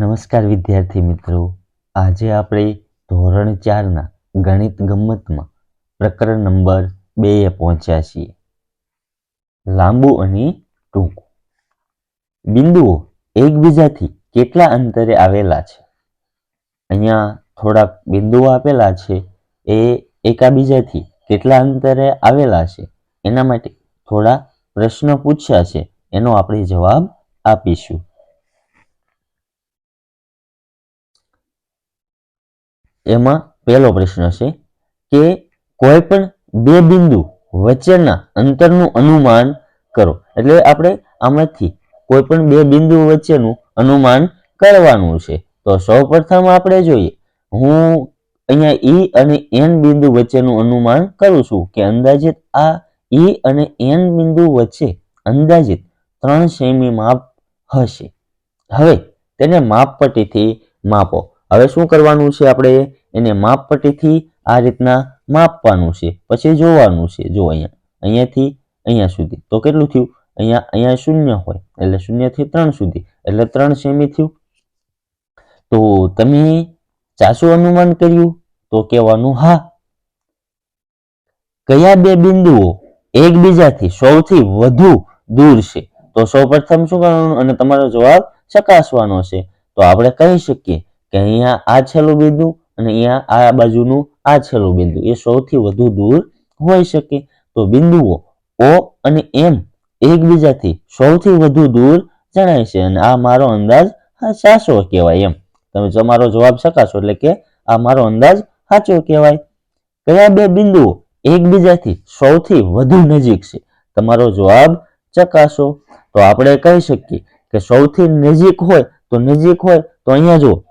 નમસ્કાર વિદ્યાર્થી મિત્રો. આજે આપણે ધોરણ ચારના ગણિત ગમ્મતમાં પ્રકરણ નંબર બે પહોંચ્યા છીએ. લાંબુ અને ટૂંકું. બિંદુઓ એકબીજાથી કેટલા અંતરે આવેલા છે? અહીંયા થોડાક બિંદુઓ આપેલા છે. એ એકાબીજાથી કેટલા અંતરે આવેલા છે? એના માટે થોડા પ્રશ્નો પૂછ્યા છે. એનો આપણે જવાબ આપીશું. એમાં પહેલો પ્રશ્ન છે કે કોઈ પણ બે બિંદુ વચ્ચેના અંતરનું અનુમાન કરો. એટલે આપણે આમાંથી કોઈ પણ બે બિંદુ વચ્ચેનું અનુમાન કરવાનું છે. તો સૌપ્રથમ આપણે જોઈએ, હું અહીંયા ઈ અને એન બિંદુ વચ્ચેનું અનુમાન કરું છું કે અંદાજિત આ ઈ અને એન બિંદુ વચ્ચે અંદાજિત ત્રણ સેમી માપ હશે. હવે તેને માપપટ્ટીથી માપો. હવે શું કરવાનું છે આપણે? એને માપપટ્ટીથી આ રીતના માપવાનું છે, પછી જોવાનું છે. જો અહીંયા, અહીંયાથી અહીંયા સુધી. તો કેટલું થયું? અહીંયા અહીંયા શૂન્ય હોય, એટલે શૂન્યથી ત્રણ સુધી. એટલે ત્રણ સેમી થયું. તો તમે ચાસું અનુમાન કર્યું? તો કહેવાનું, હા. કયા બે બિંદુઓ એકબીજાથી સૌથી વધુ દૂર છે? તો સૌપ્રથમ શું કરવાનું? અને તમારો જવાબ ચકાસવાનો છે. તો આપણે કહી શકીએ કે અહીંયા આ છેલ્લું બિંદુ અને અહીંયા આ બાજુનું આ છેલ્લું બિંદુ, એ સૌથી વધુ દૂર હોઈ શકે. તો બિંદુઓ ઓ અને એમ એકબીજાથી સૌથી વધુ દૂર જણાય છે અને આ મારો અંદાજ સાચો કહેવાય એમ. તમે તમારો જવાબ ચકાસો એટલે કે આ મારો અંદાજ સાચો કહેવાય. કયા બે બિંદુઓ એકબીજાથી સૌથી વધુ નજીક છે. તમારો જવાબ ચકાસો. તો આપણે કહી શકીએ કે સૌથી નજીક હોય તો નજીક હોય. તો અહીંયા જો,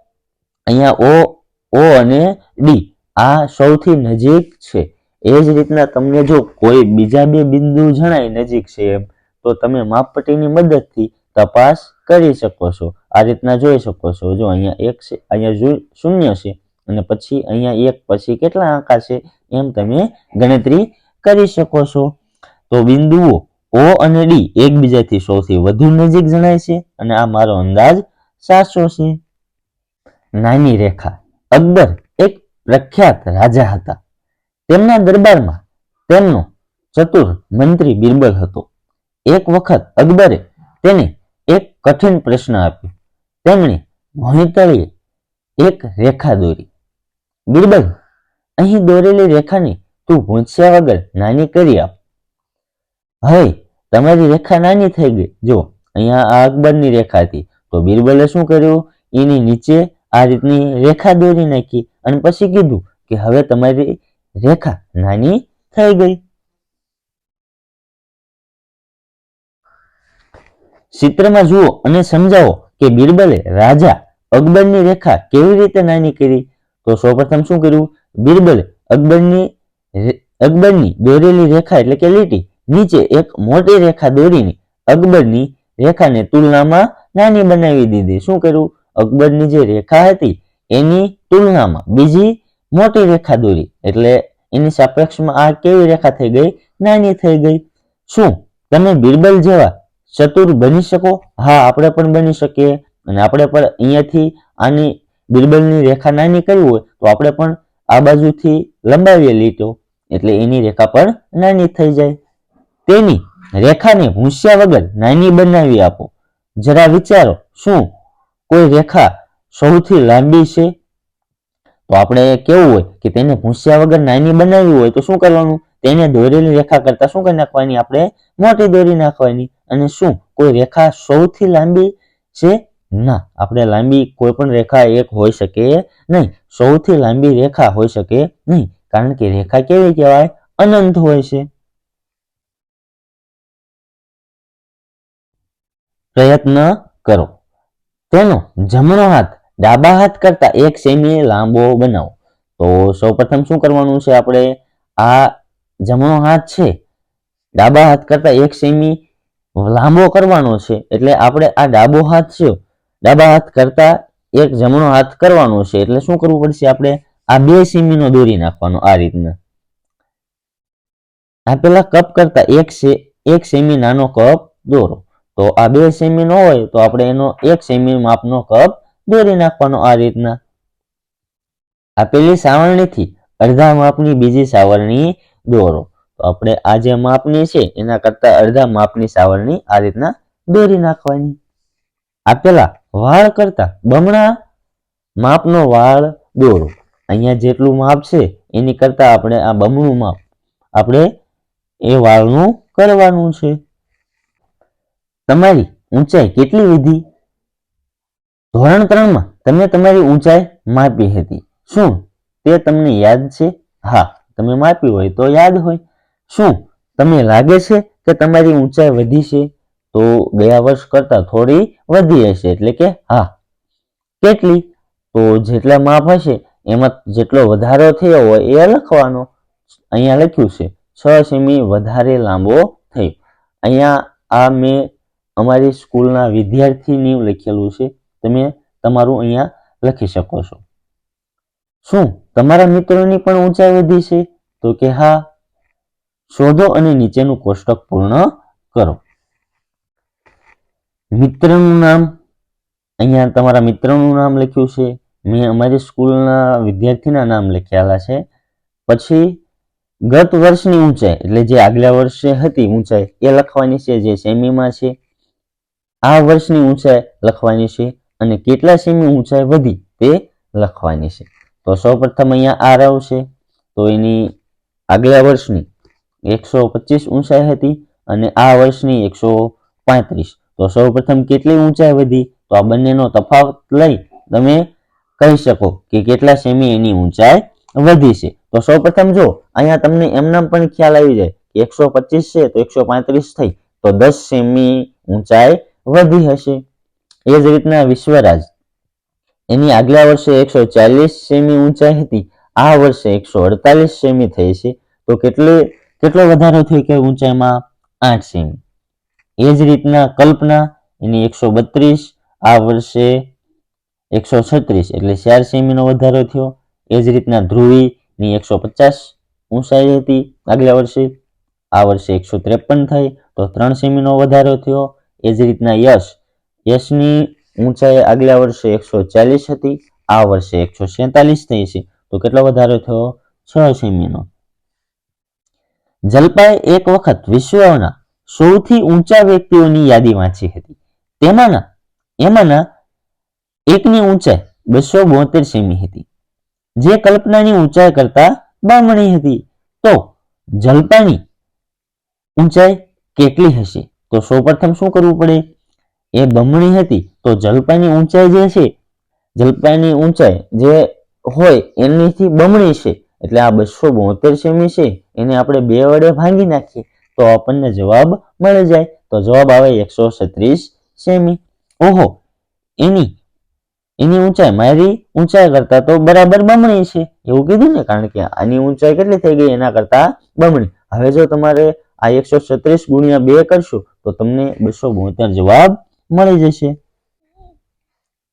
અહીંયા ઓ ઓ અને ડી. આ સૌથી નજીક છે. એ જ રીતના તમને જો કોઈ બીજા બે બિંદુ જણાય નજીક છે એમ, તો તમે માપપટ્ટીની મદદથી તપાસ કરી શકો છો. આ રીતના જોઈ શકો છો. જો અહીંયા એક છે, અહીંયા શૂન્ય છે, અને પછી અહીંયા એક, પછી કેટલા આંકા છે એમ તમે ગણતરી કરી શકો છો. તો બિંદુઓ ઓ અને ડી એકબીજાથી સૌથી વધુ નજીક જણાય છે, અને આ મારો અંદાજ સાચો છે. નાની રેખા. અકબર એક પ્રખ્યાત રાજા હતા. તેમના દરબારમાં તેમનો ચતુર મંત્રી બિરબલ હતો. એક વખત અકબરે તેને એક કઠિન પ્રશ્ન આપ્યો. તેમણે ભણતળીએ એક રેખા દોરી. બિરબલ, અહીં દોરેલી રેખાને તું પૂછ્યા વગર નાની કરી આપ. હવે તમારી રેખા નાની થઈ ગઈ. જો અહીંયા આ અકબરની રેખા હતી, તો બિરબલે શું કર્યું? એની નીચે આ રીતની રેખા દોરી નાખી અને પછી કીધું કે હવે તમારી રેખા નાની થઈ ગઈ. ચિત્રમાં જુઓ અને સમજાવો કે બિરબલે રાજા અકબરની રેખા કેવી રીતે નાની કરી? તો સૌપ્રથમ શું કર્યું? બિરબલે અકબરની અકબરની દોરેલી રેખા એટલે કે લીટી, નીચે એક મોટી રેખા દોરીને અકબરની રેખાને તુલનામાં નાની બનાવી દીધી. શું કર્યું? અકબરની જે રેખા હતી, એની તુલનામાં બીજી મોટી રેખા દોરી. એટલે એની સાપેક્ષમાં આ કેવી રેખા થઈ ગઈ? નાની થઈ ગઈ. શું તમે બિરબલ જેવા ચતુર બની શકો? હા, આપણે પણ બની શકીએ. અને આપણે પણ અહીંયાથી આની બિરબલની રેખા નાની કરવી હોય, તો આપણે પણ આ બાજુથી લંબાવીએ લીટો. એટલે એની રેખા પણ નાની થઈ જાય. તેની રેખાને ભૂસ્યા વગર નાની બનાવી આપો. જરા વિચારો, શું કોઈ રેખા સૌથી લાંબી છે? તો આપણે કેવું હોય કે તેને ભૂંસ્યા વગર નાની બનાવવી હોય તો શું કરવાનું? તેને દોરેલી રેખા કરતા શું કરી નાખવાની? આપણે મોટી દોરી નાખવાની. અને શું? કોઈ રેખા સૌથી લાંબી છે? ના, આપણે લાંબી કોઈ પણ રેખા એક હોઈ શકે નહીં. સૌથી લાંબી રેખા હોઈ શકે નહીં, કારણ કે રેખા કેવી કહેવાય? અનંત હોય છે. પ્રયત્ન કરો. તેનો જમણો હાથ ડાબા હાથ કરતા એક સેમી લાંબો બનાવો. તો સૌપ્રથમ શું કરવાનું છે આપણે? આ જમણો હાથ છે, ડાબા હાથ કરતા એક સેમી લાંબો કરવાનો છે. એટલે આપણે આ ડાબો હાથ છે, ડાબા હાથ કરતા એક જમણો હાથ કરવાનો છે. એટલે શું કરવું પડશે આપણે? આ બે સેમીનો દોરી નાખવાનો આ રીતના. આપેલા કપ કરતા એક સે, એક સેમી નાનો કપ દોરો. તો આ બે સેમી નો હોય તો આપણે એનો એક સેમી માપનો કપ દોરી નાખવાનો આ રીતના. આપેલી સાવરણીથી અડધા માપની બીજી સાવરણી દોરો. તો આપણે આ જે માપની છે એના કરતા અડધા માપની સાવરણી આ રીતના દોરી નાખવાની. આપેલા વાળ કરતા બમણા માપનો વાળ દોરો. અહીંયા જેટલું માપ છે એની કરતા આપણે આ બમણું માપ આપણે એ વાળનું કરવાનું છે. તમારી ઊંચાઈ કેટલી વધી? ધોરણ ત્રણમાં તમે તમારી ઊંચાઈ માપી હતી. શું તે તમને યાદ છે? હા, તમે માપી હોય તો યાદ હોય. શું તમને લાગે છે કે તમારી ઊંચાઈ વધી છે? તો ગયા વર્ષ કરતા થોડી વધી હશે, એટલે કે હા. કેટલી? તો જેટલા માપ હશે, એમાં જેટલો વધારો થયો હોય એ લખવાનો. અહીંયા લખ્યું છે, છ સેમી વધારે લાંબો થયો. અહીંયા આ મેં અમારી સ્કૂલના વિદ્યાર્થીની લખેલું છે. તમે તમારું અહીંયા લખી શકો છો. શું તમારા મિત્રોની પણ ઊંચાઈ વધી છે? તો કે હા, શોધો અને નીચેનું કોષ્ટક પૂર્ણ કરો. મિત્રનું નામ, અહીંયા તમારા મિત્રનું નામ લખ્યું છે. મેં અમારી સ્કૂલના વિદ્યાર્થીના નામ લખ્યાલા છે. પછી, ગત વર્ષની ઊંચાઈ, એટલે જે આગલા વર્ષે હતી ઊંચાઈ, એ લખવાની છે, જે સેમીમાં છે. આ વર્ષની ઊંચાઈ લખવાની છે અને કેટલા સેમી ઊંચાઈ વધી તે લખવાની છે. તો સૌપ્રથમ અહીંયા આર આવશે તો એની આગલા વર્ષની એકસો પચીસ ઊંચાઈ હતી અને આ વર્ષની એકસો પાંત્રીસ. તો સૌપ્રથમ કેટલી ઊંચાઈ વધી? તો આ બંનેનો તફાવત લઈ તમે કહી શકો કે કેટલા સેમી એની ઊંચાઈ વધી છે. તો સૌપ્રથમ જો, અહીંયા તમને એમનામ પણ ખ્યાલ આવી જાય એકસો પચીસ છે તો એકસો પાંત્રીસ થઈ. તો દસ સેમી ઊંચાઈ વધી હશે. એ જ રીતના વિશ્વરાજ. એની આગલા વર્ષે એકસો ચાલીસ સેમી ઊંચાઈ હતી. આ વર્ષે એકસો અડતાલીસ સેમી થઈ છે. તો કેટલી, કેટલો વધારો થયો કે ઊંચાઈમાં? આઠ સેમી. એ જ રીતના કલ્પના એની એકસો બત્રીસ, આ વર્ષે એકસો છત્રીસ, એટલે ચાર સેમીનો વધારો થયો. એ જ રીતના ધ્રુવીની એકસો પચાસ ઊંચાઈ હતી આગલા વર્ષે. આ વર્ષે એકસો ત્રેપન થઈ, તો ત્રણ સેમીનો વધારો થયો. એ જ રીતના યશ. યશની ઊંચાઈ આગલા વર્ષે એકસો ચાલીસ હતી, આ વર્ષે એકસો સેતાલીસ થઈ છે. તો કેટલો વધારો થયો? છ સેમીનો. જલપાએ એક વખત વિશ્વના સૌથી ઊંચા વ્યક્તિઓની યાદી વાંચી હતી. તેમાંના, એમાંના એકની ઊંચાઈ બસો બોતેર સેમી હતી. જે કલ્પનાની ઊંચાઈ કરતા બમણી હતી. તો જલપાની ઊંચાઈ કેટલી હશે? તો સૌપ્રથમ શું કરવું પડે? એ બમણી હતી તો જલપાઈની ઊંચાઈ જે છે, જલપાઈની ઊંચાઈ જે હોય એનીથી બમણી છે. એટલે આ બસો બોતેર સેમી છે, એને આપણે બે વડે ભાંગી નાખીએ, તો આપણને જવાબ મળી જાય. તો જવાબ આવે એકસો છત્રીસ સેમી. ઓહો, એની એની ઊંચાઈ મારી ઊંચાઈ કરતા તો બરાબર બમણી છે. એવું કીધું ને, કારણ કે આની ઊંચાઈ કેટલી થઈ ગઈ એના કરતા બમણી. હવે જો તમારે આ એકસો છત્રીસ ગુણ્યા બે કરશો, તો તમને બસો બોતેર જવાબ મળી જશે.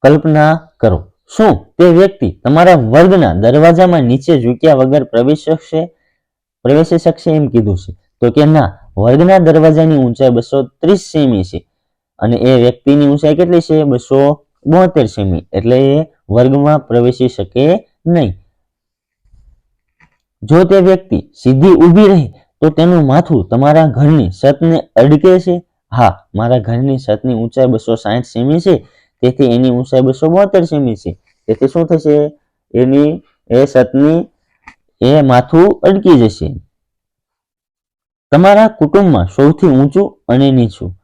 કલ્પના કરો, શું તે વ્યક્તિ તમારા વર્ગના દરવાજામાં નીચે ઝૂક્યા વગર પ્રવેશી શકશે પ્રવેશી શકશે એમ કીધું છે. તો કે ના, વર્ગના દરવાજાની ઊંચાઈ બસો ત્રીસ સેમી છે અને એ વ્યક્તિની ઊંચાઈ કેટલી છે? બસો બોતેર સેમી. એટલે એ વર્ગમાં પ્રવેશી શકે નહીં. જો તે વ્યક્તિ સીધી ઊભી રહે તો તેનું માથું તમારા ઘરની છતને અડકે છે? હા, મારા ઘરની છતની ઊંચાઈ બસો સાઠ સેમી છે. તેથી એની ઊંચાઈ બસો બોતેર સેમી છે. તેથી શું થશે? એની, એ છતની, એ માથું અડકી જશે. તમારા કુટુંબમાં સૌથી ઊંચું અને નીચું.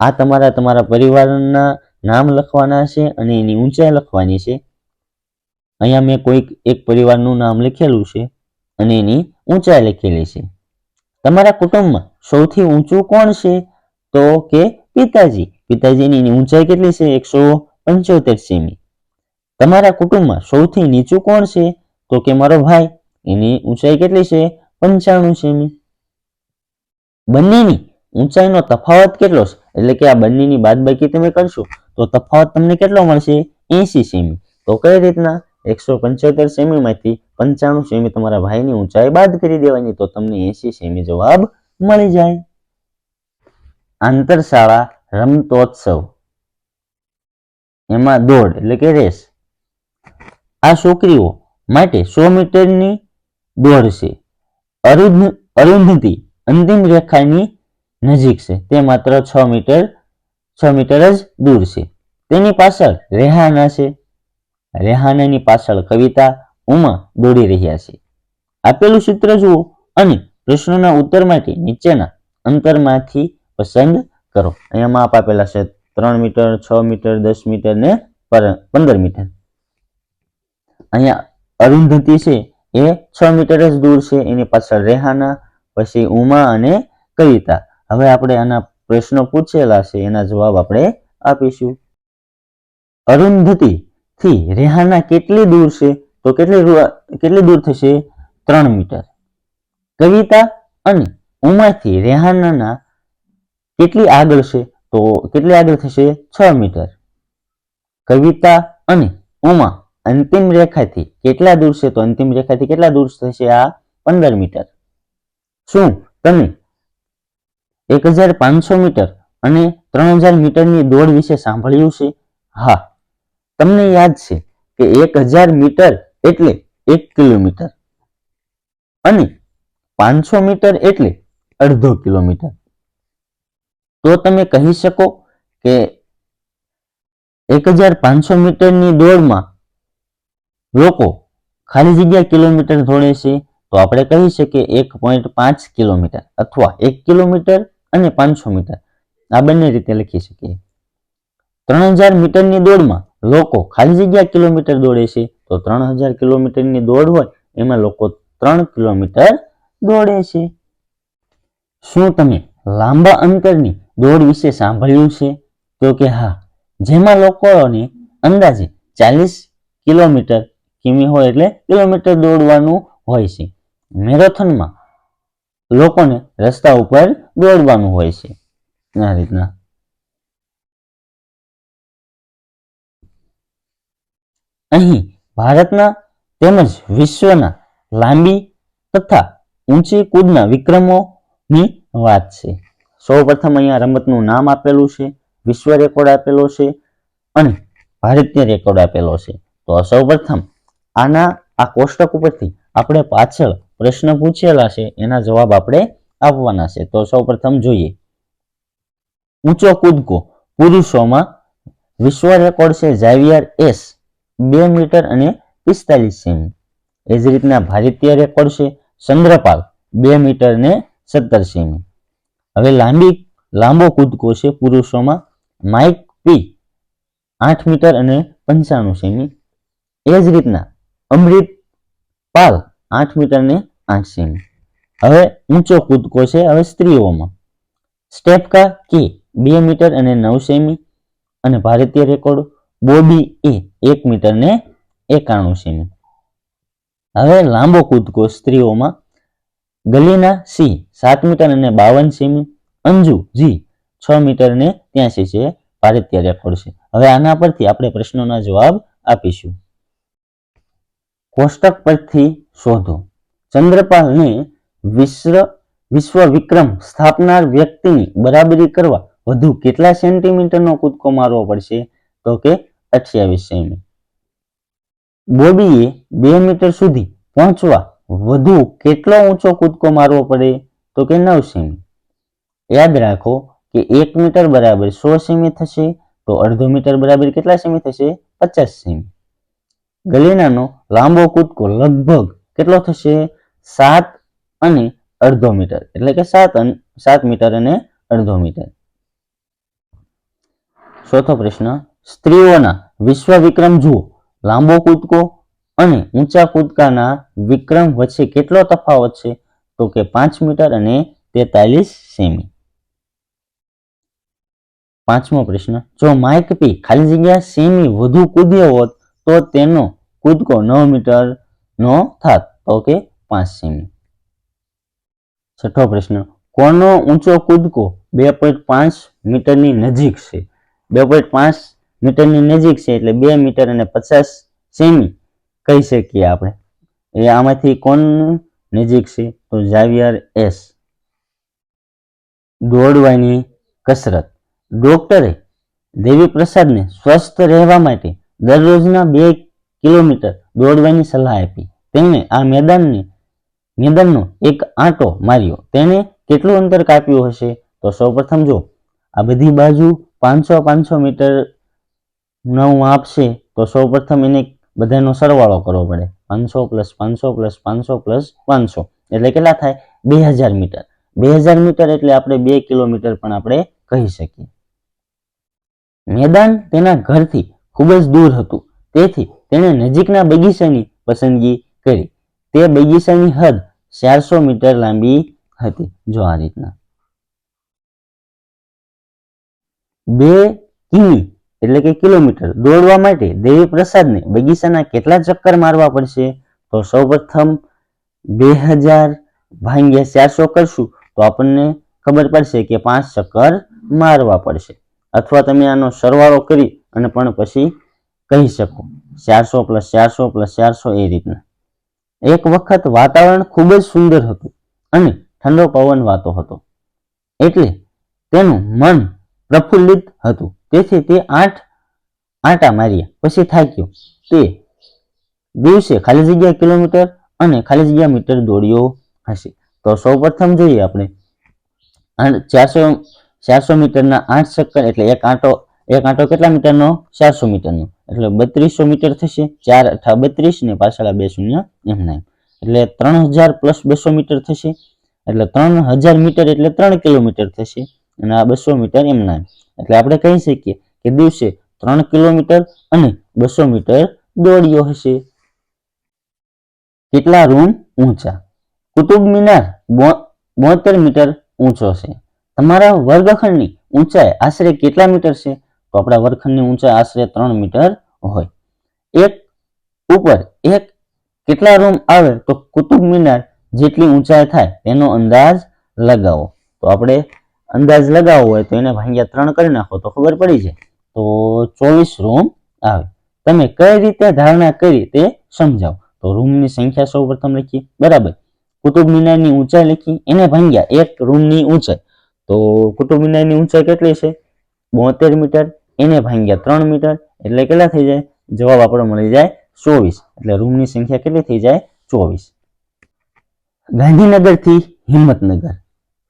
આ તમારા તમારા પરિવારના નામ લખવાના છે અને એની ઊંચાઈ લખવાની છે. અહીંયા મેં કોઈક એક પરિવારનું નામ લખેલું છે અને એની ઊંચાઈ લખેલી છે. તમારા કુટુંબમાં સૌથી ઊંચું કોણ છે? તો કે પિતાજી. પિતાજીની ઊંચાઈ કેટલી છે? એકસો પંચોતેર સેમી. તમારા કુટુંબમાં સૌથી નીચું કોણ છે? તો કે મારો ભાઈ. એની ઊંચાઈ કેટલી છે? પંચાણું સેમી. બંનેની ઊંચાઈનો તફાવત કેટલો છે? એટલે કે આ બંનેની બાદબાકી તમે કરશો, તો તફાવત તમને કેટલો મળશે? AC semi. તો કઈ રીતના? એકસો પંચોતેર સેમીમાંથી પંચાણું સેમી તમારા ભાઈની ઊંચાઈ બાદ કરી દેવાની તો તમને એસી સેમી જવાબ મળી જાય. આંતરશાળા રમતોત્સવ. એમાં દોડ એટલે કે રેસ. આ છોકરીઓ માટે સો મીટરની દોડ છે. અરુંધ, અરુંધતી અંતિમ રેખાની નજીક છે. તે માત્ર છ મીટર છ મીટર જ દૂર છે. તેની પાછળ રેહાના છે. રેહાનાની પાછળ કવિતા ઉમા દોડી રહ્યા છે. આપેલું સૂત્ર જુઓ અને પ્રશ્નોના ઉત્તર માટે નીચેના અંતરમાંથી પસંદ કરો. અહીંયા માપ આપેલા છે ત્રણ મીટર, છ મીટર, દસ મીટર ને પંદર મીટર. અહીંયા અરુંધતી છે એ છ મીટર જ દૂર છે, એની પાછળ રેહાના, પછી ઉમા અને કવિતા. હવે આપણે આના પ્રશ્નો પૂછેલા છે, એના જવાબ આપણે આપીશું. અરુંધતી થી રેહાના કેટલી દૂર છે? તો કેટલી કેટલી દૂર થશે? ત્રણ મીટર. કવિતા અને ઉમાથી રેહાનાના કેટલી આગળ છે? તો કેટલી આગળ થશે? છ મીટર. કવિતા અને ઉમા અંતિમ રેખાથી કેટલા દૂર છે? તો અંતિમ રેખાથી કેટલા દૂર થશે? આ પંદર મીટર. શું તમે એક હજાર પાંચસો મીટર અને ત્રણ હજાર મીટરની દોડ વિશે સાંભળ્યું છે? હા તમને યાદ છે કે એક હજાર મીટર એટલે એક કિલોમીટર અને પાંચસો મીટર એટલે અડધો કિલોમીટર. તો તમે કહી શકો કે એક હજાર પાંચસો મીટરની દોડમાં લોકો ખાલી જગ્યા કિલોમીટર દોડે છે, તો આપણે કહી શકીએ એક પોઈન્ટ પાંચ કિલોમીટર અથવા એક કિલોમીટર અને પાંચસો મીટર. આ બંને રીતે લખી શકીએ. ત્રણ હજાર મીટરની દોડમાં લોકો ખાલી જગ્યા કિલોમીટર દોડે છે, તો ત્રણ હજાર કિલોમીટરની દોડ હોય, એમાં લોકો ત્રણ કિલોમીટર દોડે છે. શું તમે લાંબા અંતરની દોડ વિશે સાંભળ્યું છે? તો કે હા, જેમાં લોકોને અંદાજે ચાલીસ કિલોમીટર કિમી હોય એટલે કિલોમીટર દોડવાનું હોય છે. મેરેથોનમાં લોકોને રસ્તા ઉપર દોડવાનું હોય છે. આ રીતના અહીં ભારતના તેમજ વિશ્વના લાંબી તથા ઊંચી કૂદના વિક્રમોની વાત છે. સૌપ્રથમ અહીંયા રમતનું નામ આપેલું છે, વિશ્વ રેકોર્ડ આપેલો છે અને ભારતીય રેકોર્ડ આપેલો છે. તો સૌપ્રથમ આના, આ કોષ્ટક ઉપરથી આપણે પાછળ પ્રશ્ન પૂછેલા છે, એના જવાબ આપણે આપવાના છે. તો સૌપ્રથમ જોઈએ. ઊંચો કૂદકો પુરુષોમાં વિશ્વ રેકોર્ડ છે, ઝાવિયર એસ બે મીટર અને પિસ્તાલીસ સેમી. એ જ રીતના ભારતીય રેકોર્ડ છે ચંદ્રપાલ, બે મીટર ને સત્તર સેમી. હવે લાંબી, લાંબો કૂદકો છે પુરુષોમાં. માઇક પી, આઠ મીટર અને પંચાણું સેમી. એ જ રીતના અમૃત પાલ આઠ મીટર ને આઠ સેમી. હવે ઊંચો કૂદકો છે હવે સ્ત્રીઓમાં. સ્ટેપકા કે, બે મીટર અને નવ સેમી. અને ભારતીય રેકોર્ડ બોબી એ એક મીટર ને એકાણું સેમી હવે લાંબો કૂદકો સ્ત્રીઓમાં ગલીના સી સાત મીટર અને બાવન સેમી, અંજુ જી છ મીટર ને ત્યાંસી છે ભારતીય રેકોર્ડ છે. હવે આના પરથી આપણે પ્રશ્નોના જવાબ આપીશું. કોષ્ટક પરથી શોધો. ચંદ્રપાલને વિશ્વ વિશ્વ વિક્રમ સ્થાપનાર વ્યક્તિની બરાબરી કરવા વધુ કેટલા સેન્ટીમીટરનો કૂદકો મારવો પડશે? તો કે અઠ્યાવીસ સેમી બોબીએ બે મીટર સુધી પહોંચવા વધુ કેટલો ઊંચો કૂદકો મારવો પડે તો કે નવ સેમી યાદ રાખો કે એક મીટર બરાબર સો સેમી થશે તો અડધો મીટર બરાબર કેટલા સેમી થશે? પચાસ સેમી ગલીનાનો લાંબો કૂદકો લગભગ કેટલો થશે? સાત અને અડધો મીટર એટલે કે સાત સાત મીટર અને અડધો મીટર ચોથો પ્રશ્ન સ્ત્રીઓના વિશ્વ વિક્રમ જુઓ. લાંબો કૂદકો અને ઊંચા કૂદકાના વિક્રમ વચ્ચે કેટલો તફાવત છે? તો કે પાંચ મીટર અને તેતાલીસ સેમી. પાંચમો પ્રશ્ન, જો માઇક પી ખાલી જગ્યા સેમી વધુ કૂદ્યો હોત, તો તેનો કૂદકો નવ મીટર નો થાત, તો કે પાંચ સેમી. છઠ્ઠો પ્રશ્ન, કોનો ઊંચો કૂદકો બે પોઈન્ટ પાંચ મીટરની નજીક છે? બે પોઈન્ટ પાંચ મીટરની નજીક છે એટલે બે મીટર અને પચાસ સેમી કહી શકીએ આપણે. એ આમાંથી કોણ નજીક છે? તો ઝાવિયર એસ. દોડવાની કસરત. ડોક્ટરે દેવી પ્રસાદને સ્વસ્થ રહેવા માટે દરરોજના બે કિલોમીટર દોડવાની સલાહ આપી. તેમણે આ મેદાનને, મેદાનનો એક આંટો માર્યો. તેણે કેટલું અંતર કાપ્યું હશે? તો સૌપ્રથમ જો, આ બધી બાજુ પાંચસો પાંચસો મીટર નું આપશે તો સૌપ્રથમ એને બધાનો સરવાળો કરવો પડે. પાંચસો પ્લસ પાંચસો પ્લસ પાંચસો પ્લસ પાંચસો. એટલે કેટલા થાય? બે હજાર મીટર. બે હજાર મીટર એટલે આપણે બે કિલોમીટર પણ આપણે કહી શકીએ. મેદાન તેના ઘરથી ખૂબ જ દૂર હતું. તેથી તેણે નજીકના બગીચાની પસંદગી કરી. તે બગીચાની હદ ચારસો મીટર લાંબી હતી, જો આ રીતના. બે કિમી એટલે કે કિલોમીટર. દોડવા માટે દેવી પ્રસાદને બગીચાના કેટલા ચક્કર મારવા પડશે? તો સૌપ્રથમ બે હજાર ભાંગ્યા ચારસો કરશું. તો આપણને ખબર પડશે કે પાંચ ચક્કર મારવા પડશે. અથવા તમે આનો સરવાળો કરી અને પણ પછી કહી શકો. ચારસો પ્લસ ચારસો પ્લસ ચારસો એ રીતના. એક વખત વાતાવરણ ખૂબ જ સુંદર હતું અને ઠંડો પવન વાતો હતો. એટલે તેનું મન પ્રફુલ્લિત હતું. તેથી તે આઠ આંટા માર્યા પછી થાક્યો તે દિવસે ખાલી જગ્યા કિલોમીટર અને ખાલી જગ્યા મીટર દોડ્યો હશે. તો સૌપ્રથમ જોઈએ આપણે ચારસો ચારસો મીટરના આઠ ચક્કર એટલે એક આંટો એક આંટો કેટલા મીટરનો? ચારસો મીટરનો. એટલે બત્રીસો મીટર થશે. ચાર અઠા બત્રીસ ને પાછળ બે શૂન્ય એમ એટલે ત્રણ હજાર પ્લસ બસો મીટર થશે. એટલે ત્રણ હજાર મીટર એટલે ત્રણ કિલોમીટર થશે. અને આ બસો મીટર એમ નામ. એટલે આપણે કહી શકીએ કે દિવસે ત્રણ કિલોમીટર અને બસો મીટર દોડ્યો હશે. કેટલા રૂમ ઊંચા? કુતુબ મિનાર બોતેર મીટર ઊંચો છે. તમારા વર્ગખંડની ઊંચાઈ આશરે કેટલા મીટર છે? તો આપણા વર્ગખંડની ઊંચાઈ આશરે ત્રણ મીટર હોય. એક ઉપર એક કેટલા રૂમ આવે? તો કુતુબ મિનાર જેટલી ઊંચાઈ થાય તેનો અંદાજ લગાવો. તો આપણે અંદાજ લગાવવો હોય તો એને ભાંગ્યા ત્રણ કરી નાખો તો ખબર પડી જાય. તો ચોવીસ રૂમ આવે. તમે કઈ રીતે ધારણા કરી તે સમજાવો. તો રૂમની સંખ્યા સૌ પ્રથમ લખીએ. બરાબર. કુતુબ મિનારની ઊંચાઈ લખી. એને ભાંગ્યા એક રૂમની ઊંચાઈ. તો કુતુબ મિનારની ઊંચાઈ કેટલી છે? બોતેર મીટર. એને ભાંગ્યા ત્રણ મીટર. એટલે કેટલા થઈ જાય? જવાબ આપણો મળી જાય ચોવીસ. એટલે રૂમની સંખ્યા કેટલી થઈ જાય? ચોવીસ. ગાંધીનગરથી હિંમતનગર.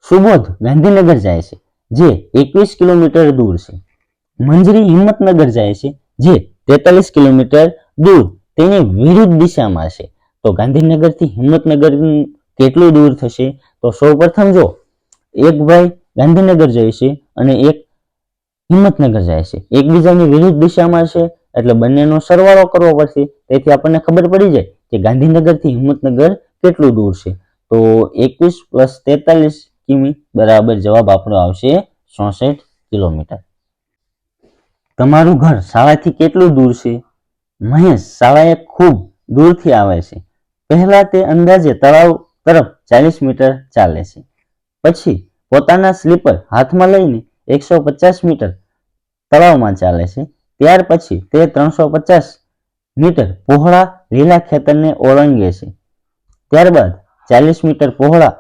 સુબોધ ગાંધીનગર જાય છે, જે એકવીસ કિલોમીટર દૂર છે. મંજરી હિંમતનગર જાય છે, જે તેતાલીસ કિલોમીટર દૂર. તેની વિરુદ્ધ દિશામાં છે. તો ગાંધીનગરથી હિંમતનગર કેટલું દૂર થશે? તો સૌપ્રથમ જો, એક ભાઈ ગાંધીનગર જાય છે અને એક હિંમતનગર જાય છે. એકબીજાની વિરુદ્ધ દિશામાં છે, એટલે બંનેનો સરવાળો કરવો પડશે. તેથી આપણને ખબર પડી જાય કે ગાંધીનગરથી હિંમતનગર કેટલું દૂર છે. તો એકવીસ પ્લસ તેતાલીસ કિમી બરાબર જવાબ આપણો આવશે ચોસઠ કિલોમીટર. તમારું ઘર શાળાથી કેટલું દૂર છે? મહેશ શાળાએ ખૂબ દૂરથી આવે છે. પહેલા તે અંદાજે તળાવ તરફ ચાલીસ મીટર ચાલે છે. પછી પોતાના સ્લીપર હાથમાં લઈને એકસો પચાસ મીટર તળાવમાં ચાલે છે. ત્યાર પછી તે ત્રણસો પચાસ મીટર પહોળા લીલા ખેતરને ઓળંગે છે. ત્યારબાદ ચાલીસ મીટર પહોળા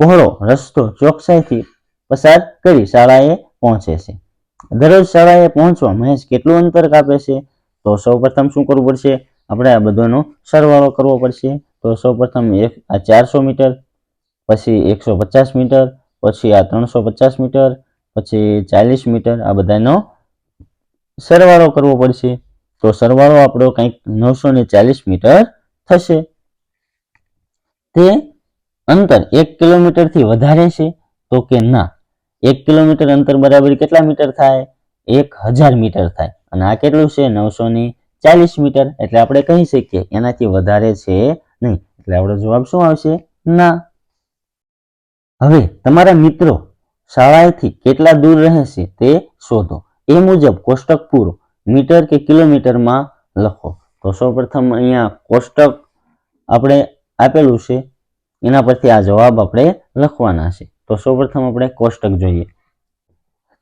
પહોળો રસ્તો ચોકસાઈથી પસાર કરી શાળાએ પહોંચે છે. દરરોજ શાળાએ પહોંચવા મહેશ કેટલું અંતર કાપે છે? તો સૌપ્રથમ શું કરવું પડશે? આપણે આ બધાનો સરવાળો કરવો પડશે. તો સૌપ્રથમ એક આ ચારસો મીટર, પછી એકસો પચાસ મીટર, પછી આ ત્રણસો પચાસ મીટર, પછી ચાલીસ મીટર, આ બધાનો સરવાળો કરવો પડશે. તો સરવાળો આપણો કંઈક નવસો ને ચાલીસ મીટર થશે. તે અંતર એક કિલોમીટરથી વધારે છે તો કે ના. એક કિલોમીટર અંતર બરાબર કેટલા મીટર થાય? એક હજાર મીટર થાય. અને આ કેટલું છે? નવસો ને ચાલીસ મીટર. એટલે આપણે કહી શકીએ એનાથી વધારે છે નહીં. એટલે આપણો જવાબ શું આવશે? ના. હવે તમારા મિત્રો શાળાએથી કેટલા દૂર રહે છે તે શોધો. એ મુજબ કોષ્ટક પૂરો મીટર કે કિલોમીટરમાં લખો. તો સૌપ્રથમ અહીંયા કોષ્ટક આપણે આપેલું છે. એના પરથી આ જવાબ આપણે લખવાના છે. તો સૌપ્રથમ આપણે કોષ્ટક જોઈએ.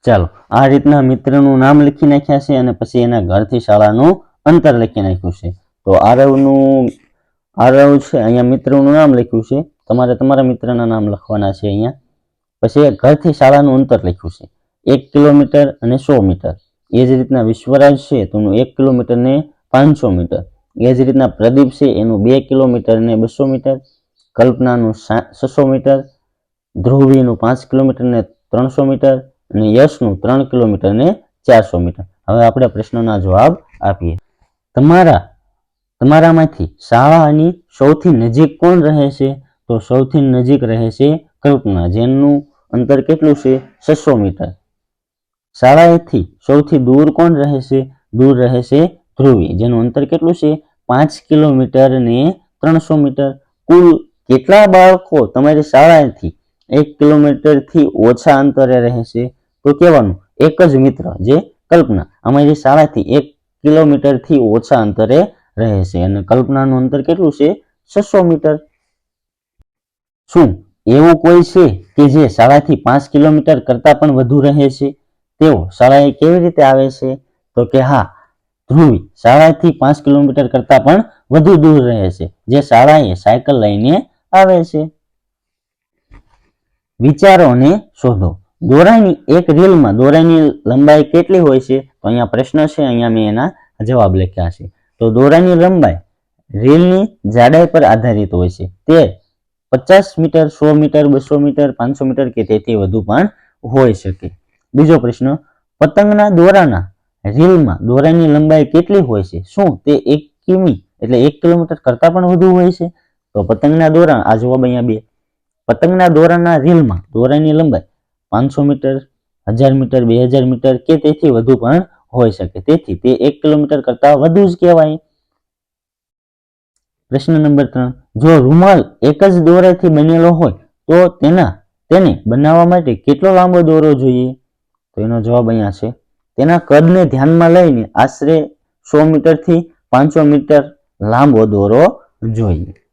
ચાલો, આ રીતના મિત્રનું નામ લખી નાખ્યા છે અને પછી એના ઘરથી શાળાનું અંતર લખી નાખ્યું છે. તો આરવનું, આરવ છે, અહીંયા મિત્રનું નામ લખ્યું છે. તમારે તમારા મિત્રના નામ લખવાના છે અહીંયા. પછી ઘરથી શાળાનું અંતર લખ્યું છે. એક કિલોમીટર અને સો મીટર. એ જ રીતના વિશ્વરાજ છે, તો એનું એક કિલોમીટર ને પાંચસો મીટર. એ જ રીતના પ્રદીપ છે, એનું બે કિલોમીટર ને બસો મીટર. કલ્પનાનું છસો મીટર, ધ્રુવીનું પાંચ કિલોમીટર ને ત્રણસો મીટર અને યશનું ત્રણ કિલોમીટર ને ચારસો મીટર. હવે આપણે પ્રશ્નોના જવાબ આપીએ. તમારા, તમારામાંથી શાળાની સૌથી નજીક કોણ રહે છે? તો સૌથી નજીક રહે છે કલ્પના, જેનું અંતર કેટલું છે? છસો મીટર. શાળાએથી સૌથી દૂર કોણ રહે છે? દૂર રહે છે ધ્રુવી, જેનું અંતર કેટલું છે? પાંચ કિલોમીટર ને ત્રણસો મીટર. કુલ કેટલા બાળકો તમારી શાળાએથી એક કિલોમીટરથી ઓછા અંતરે રહે છે તો કહેવાનું, એક જ મિત્ર જે કલ્પના, અમારી શાળાથી એક કિલોમીટરથી ઓછા અંતરે રહે છે અને કલ્પનાનું અંતર કેટલું છે? છસો મીટર. શું એવું કોઈ છે કે જે શાળાથી પાંચ કિલોમીટર કરતાં પણ વધુ રહે છે? તેઓ શાળાએ કેવી રીતે આવે છે? તો કે હા, ધ્રુવી શાળાથી પાંચ કિલોમીટર કરતાં પણ વધુ દૂર રહે છે. જે શાળાએ સાયકલ લઈને આવે છે. વિચારોને શોધો. દોરાની એક રીલમાં દોરાની લંબાઈ કેટલી હોય છે? તો અહીંયા પ્રશ્ન છે, અહીંયા મેં એના જવાબ લખ્યા છે. તો દોરાની લંબાઈ રીલની જાડાઈ પર આધારિત હોય છે. તે પચાસ મીટર, સો મીટર, બસો મીટર, પાંચસો મીટર કે તેથી વધુ પણ હોઈ શકે. બીજો પ્રશ્ન, પતંગના દોરાના રીલમાં દોરાની લંબાઈ કેટલી હોય છે? શું તે એક કિમી એટલે એક કિલોમીટર કરતાં પણ વધુ હોય છે? તો પતંગના દોરા આ જવાબ અહીંયા બે. પતંગના દોરાના રીલમાં, દોરાની લંબાઈ પાંચસો મીટર, હજાર મીટર, બે હજાર મીટર કે તેથી વધુ પણ હોઈ શકે. તેથી તે એક કિલોમીટર કરતાં વધુ જ કહેવાય. પ્રશ્ન નંબર ત્રણ, જો રૂમાલ એક જ દોરાથી બનેલો હોય, તો તેના, તેને બનાવવા માટે કેટલો લાંબો દોરો જોઈએ? તો એનો જવાબ અહીંયા છે. તેના કદને ધ્યાનમાં લઈને આશરે સો મીટરથી પાંચસો મીટર લાંબો દોરો જોઈએ.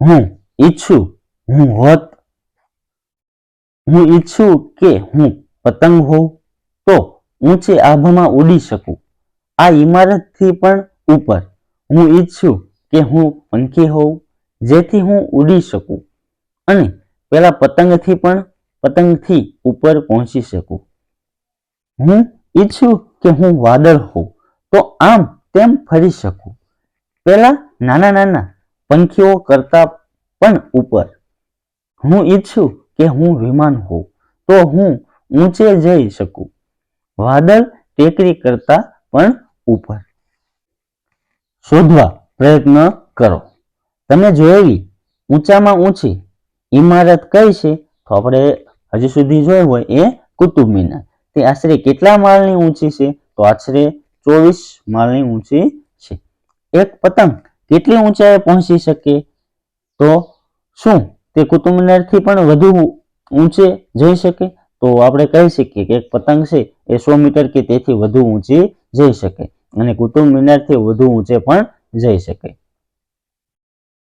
હું. ઈચ્છું. હું હોત. હું ઈચ્છું કે હું પતંગ હોઉં તો ઊંચે આભામાં ઉડી શકું. આ ઇમારતથી પણ ઉપર. હું ઈચ્છું કે હું પંખી હોઉં જેથી હું ઉડી શકું. અને પેલા પતંગથી પણ પતંગથી ઉપર પહોંચી શકું. હું ઈચ્છું કે હું વાદળ હોઉં તો આમ તેમ ફરી શકું. પેલા નાના નાના પંખીઓ કરતા પણ ઉપર. હું ઈચ્છું કે હું વિમાન હોઉં, તો હું ઊંચે જઈ શકું. વાદળ ટેકરી કરતા પણ ઉપર. શોધવા પ્રયત્ન કરો. તમે જોયેલી ઊંચામાં ઊંચી ઇમારત કઈ છે? તો આપણે હજી સુધી જોઈ હોય એ કુતુબ મિનાર. તે આશરે કેટલા માળની ઊંચી છે? તો આશરે ચોવીસ માળની ઊંચી છે. એક પતંગ કેટલી ઊંચાઈએ પહોંચી શકે? તો શું તે કુતુબ મિનારથી પણ વધુ ઊંચે જઈ શકે? તો આપણે કહી શકીએ કે એક પતંગ છે એ સો મીટર કે તેથી વધુ ઊંચી જઈ શકે અને કુતુબ મિનારથી વધુ ઊંચે પણ જઈ શકે.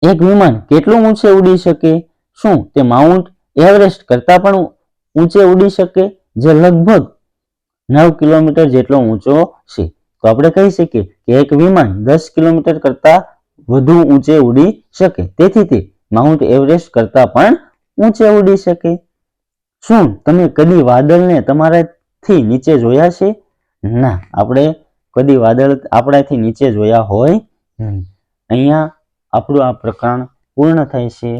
એક વિમાન કેટલું ઊંચે ઉડી શકે? શું તે માઉન્ટ એવરેસ્ટ કરતાં પણ ઊંચે ઉડી શકે, જે લગભગ નવ કિલોમીટર જેટલો ઊંચો છે? તો આપણે કહી શકીએ કે એક વિમાન દસ કિલોમીટર કરતાં વધુ ઊંચે ઉડી શકે. તેથી તે માઉન્ટ એવરેસ્ટ કરતાં પણ ઊંચે ઉડી શકે. શું તમે કદી વાદળને તમારાથી નીચે જોયા છે? ના, આપણે કદી વાદળ આપણાથી નીચે જોયા હોય અહીંયા આપણું આ પ્રકરણ પૂર્ણ થાય છે.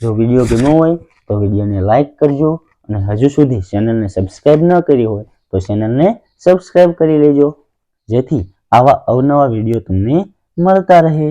જો વીડિયો ગમ્યો હોય તો વિડીયોને લાઈક કરજો અને હજુ સુધી ચેનલને સબસ્ક્રાઈબ ન કરી હોય તો ચેનલને સબસ્ક્રાઈબ કરી લેજો. જેથી આવા અવનવા વીડિયો તમને મળતા રહે.